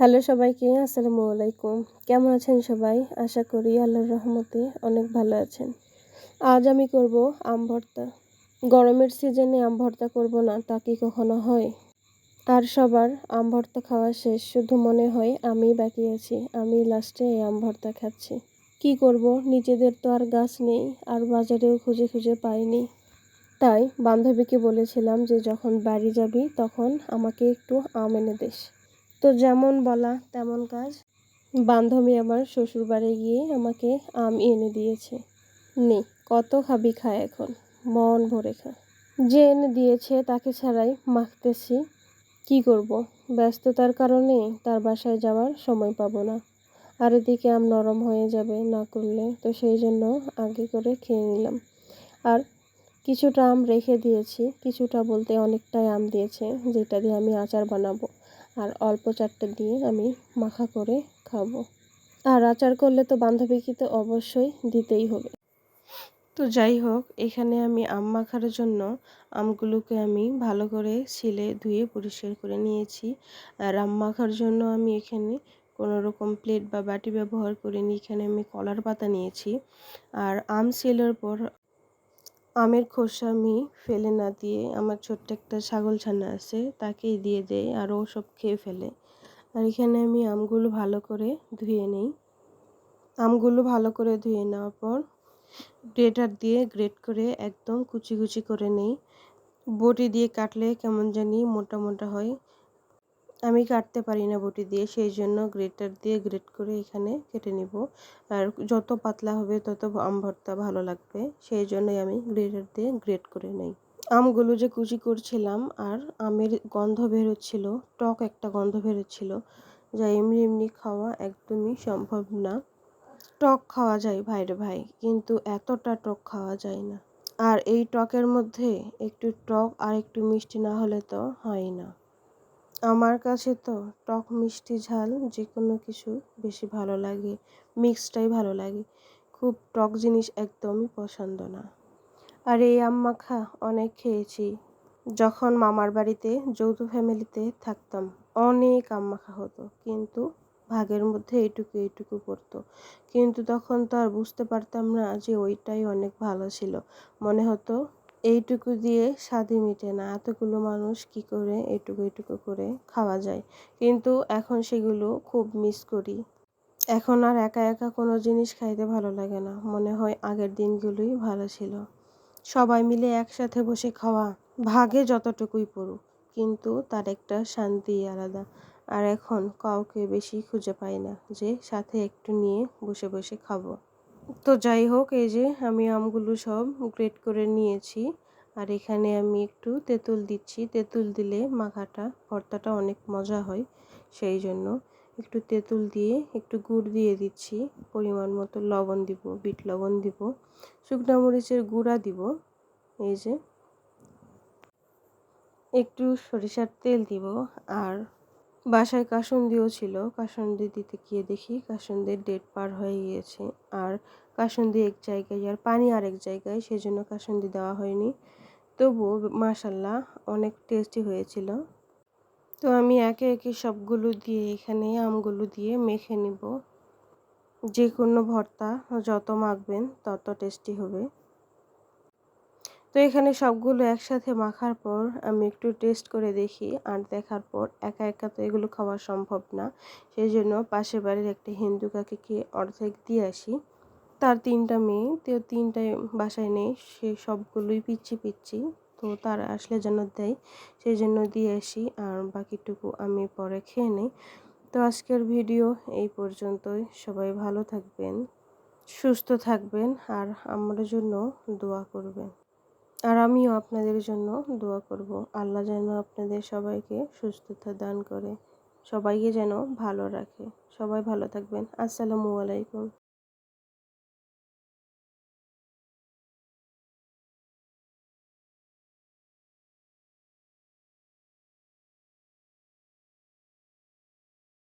Hello সবাইকে, আসসালামু আলাইকুম। কেমন আছেন সবাই? আশা করি আল্লাহর রহমতে অনেক ভালো আছেন। আজ আমি করব আম ভর্তা। গরমের সিজনে আম ভর্তা করব না, তা কি কখনো হয়? আর সবার আম ভর্তা খাওয়া শেষ। শুধু মনে হয় আমি বাকি আছি। আমি লাস্টে এই আম ভর্তা খাচ্ছি। কি করব? নিজেদের তো আর গাছ নেই। আর বাজারেও খুঁজে খুঁজে পাইনি। তাই বান্ধবীকে বলেছিলাম যে, যখন বাড়ি যাবি, তখন আমাকে একটু আম এনে দিস। তো যেমন বলা, তেমন কাজ। বান্ধবী আমার শ্বশুরবাড়ি গিয়ে আমাকে আম এনে দিয়েছে। নে, কত খাবি খায় এখন। মন ভরে খা। যে এনে দিয়েছে, তাকে ছাড়াই মাখতেছি। কি করব? ব্যস্ততার কারণে তার বাসায় যাওয়ার সময় পাবো না। আর এদিকে আম নরম হয়ে যাবে না করলে, তো সেই জন্য আগে করে খেয়ে নিলাম। আর কিছুটা আম রেখে দিয়েছি। কিছুটা বলতে অনেকটাই আম দিয়েছে, যেটা দিয়ে আমি আচার বানাবো। আর অল্প চারটে দিয়ে আমি মাখা করে খাব। আর আচার করলে তো বান্ধবীকে তো অবশ্যই দিতেই হবে। তো যাই হোক, এখানে আমি আম মাখার জন্য আমগুলোকে আমি ভালো করে ছিলে ধুয়ে পরিষ্কার করে নিয়েছি। আর আম মাখার জন্য আমি এখানে কোনো রকম প্লেট বা বাটি ব্যবহার করিনি, এখানে আমি কলার পাতা নিয়েছি। আর আম ছিলার পর আমের খোসা আমি ফেলে না দিয়ে আমার ছোট্ট একটা ছাগল ছানা আছে, তাকেই দিয়ে দেয় আর ও সব খেয়ে ফেলে। আর এখানে আমি আমগুলো ভালো করে ধুয়ে নিই। আমগুলো ভালো করে ধুয়ে নেওয়ার পর গ্রেটার দিয়ে গ্রেট করে একদম কুচি কুচি করে নেই। বটি দিয়ে কাটলে কেমন জানি মোটা মোটা হয়। আমি কাটতে পারি না বটি দিয়ে, সেই জন্য গ্রেটার দিয়ে গ্রেট করে এখানে কেটে নিব। আর যত পাতলা হবে তত আম ভর্তা ভালো লাগবে, সেই জন্যই আমি গ্রেটার দিয়ে গ্রেট করে নেই। আমগুলো যে কুচি করছিলাম আর আমের গন্ধ বেরোচ্ছিল, টক একটা গন্ধ বেরোচ্ছিল, যা এমনি এমনি খাওয়া একদমই সম্ভব না। টক খাওয়া যায় ভাইরে ভাই, কিন্তু এতটা টক খাওয়া যায় না। আর এই টকের মধ্যে একটু টক আর একটু মিষ্টি না হলে তো হয় না। আমার কাছে তো টক মিষ্টি ঝাল যে কোনো কিছু বেশি ভালো লাগে, মিক্সটাই ভালো লাগে। খুব টক জিনিস একদমই পছন্দ না। আর এই মাখা অনেক খেয়েছি। যখন মামার বাড়িতে, যৌথ ফ্যামিলিতে থাকতাম, অনেক মাখা হতো, কিন্তু ভাগের মধ্যে এইটুকু এইটুকু পড়তো কিন্তু তখন তো আর বুঝতে পারতাম না যে ওইটাই অনেক ভালো ছিল। মনে হতো এইটুকু দিয়ে স্বাদই মিটে না, এতগুলো মানুষ কি করে এটুকু এটুকু করে খাওয়া যায়? কিন্তু এখন সেগুলো খুব মিস করি। এখন আর একা একা কোনো জিনিস খাইতে ভালো লাগে না। মনে হয় আগের দিনগুলোই ভালো ছিল। সবাই মিলে একসাথে বসে খাওয়া ভাগে যতটুকুই পড়ুক, কিন্তু তার একটা শান্তি আলাদা। আর এখন কাউকে বেশি খুঁজে পাই না যে সাথে একটু নিয়ে বসে বসে খাব। তো যাই হোক, এই যে আমি আমগুলো সব গ্রেট করে নিয়েছি আর এখানে আমি একটু তেঁতুল দিচ্ছি। তেঁতুল দিলে মাখাটা, ভর্তাটা অনেক মজা হয়, সেই জন্য একটু তেঁতুল দিয়ে একটু গুড় দিয়ে দিচ্ছি। পরিমাণ মতো লবণ দিব, বিট লবণ দিব, শুকনা মরিচের গুঁড়া দিব, এই যে। একটু সরিষার তেল দিব আর বাসায় কাসুন্দিও ছিল। কাসুন্দি দিতে গিয়ে দেখি কাসুন্দির ডেট পার হয়ে গিয়েছে। আর কাসুন্দি এক জায়গায় আর পানি আরেক জায়গায় সেই জন্য কাসুন্দি দেওয়া হয়নি। তবুও মাসাল্লাহ অনেক টেস্টি হয়েছিল। তো আমি একে একে সবগুলো দিয়ে এখানে আমগুলো দিয়ে মেখে নিব। যে কোনো ভর্তা যত মাখবেন তত টেস্টি হবে। তো এখানে সবগুলো একসাথে মাখার পর আমি একটু টেস্ট করে দেখি আর দেখার পর একা একা তো এগুলো খাওয়া সম্ভব না। সেই জন্য পাশের বাড়ির একটা হিন্দু কাকে কাকিকে অর্ধেক দিয়ে আসি। তার তিনটা মেয়ে, তো তিনটায় বাসায় নেই, সে সবগুলোই পিচ্ছি পিচ্ছি। তো তার আসলে যেন দেয় সেই জন্য দিয়ে আসি আর বাকিটুকু আমি পরে খেয়ে নিই। তো আজকের ভিডিও এই পর্যন্তই। সবাই ভালো থাকবেন, সুস্থ থাকবেন আর আমার জন্য দোয়া করবেন। আর আমিও আপনাদের জন্য দোয়া করব। আল্লাহ যেন আপনাদের সবাইকে সুস্থতা দান করে, সবাইকে যেন ভালো রাখে। সবাই ভালো থাকবেন। আসসালামু আলাইকুম।